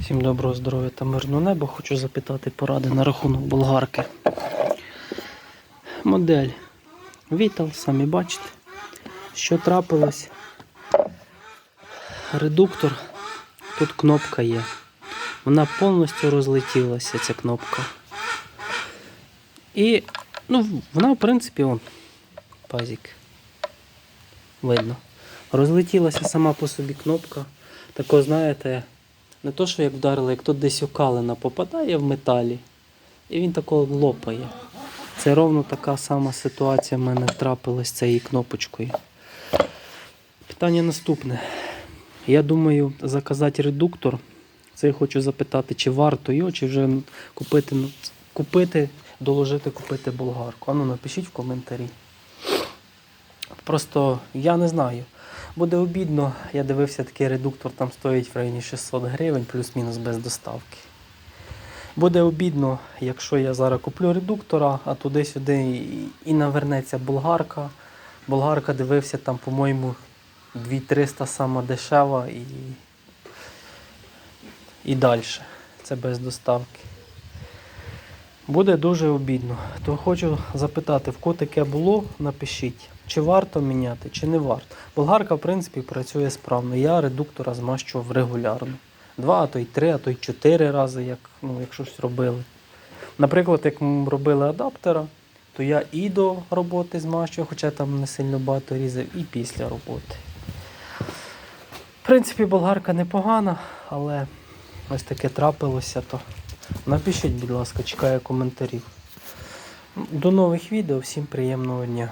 Всім доброго здоров'я та мирного неба. Хочу запитати поради на рахунок болгарки. Модель Vital, самі бачите, що трапилось. Редуктор, тут кнопка є. Вона повністю розлетілася, ця кнопка. І ну, вона, в принципі, он, пазик. Видно. Розлетілася сама по собі кнопка. Тако, знаєте, не то, що як вдарили, як тут десь окалина попадає в металі, і він тако лопає. Це ровно така сама ситуація в мене трапилась з цією кнопочкою. Питання наступне. Я думаю, заказати редуктор. Це я хочу запитати, чи варто його, чи вже купити, ну, купити, доложити, купити болгарку. Ану, напишіть в коментарі. Просто я не знаю. Буде обідно, я дивився, такий редуктор там стоїть в районі 600 гривень, плюс-мінус без доставки. Буде обідно, якщо я зараз куплю редуктора, а туди-сюди і- навернеться болгарка. Болгарка дивився там, по-моєму, 2300 сама дешева і, і далі. Це без доставки. Буде дуже обідно. То хочу запитати, в кого таке було, напишіть, чи варто міняти, чи не варто. Болгарка, в принципі, працює справно. Я редуктора змащував регулярно. Два, а то й три, а то й чотири рази, як, ну, якщо щось робили. Наприклад, як ми робили адаптера, то я і до роботи змащував, хоча там не сильно багато різав, і після роботи. В принципі, болгарка непогана, але ось таке трапилося, то напишіть, будь ласка, чекаю коментарів. До нових відео, всім приємного дня.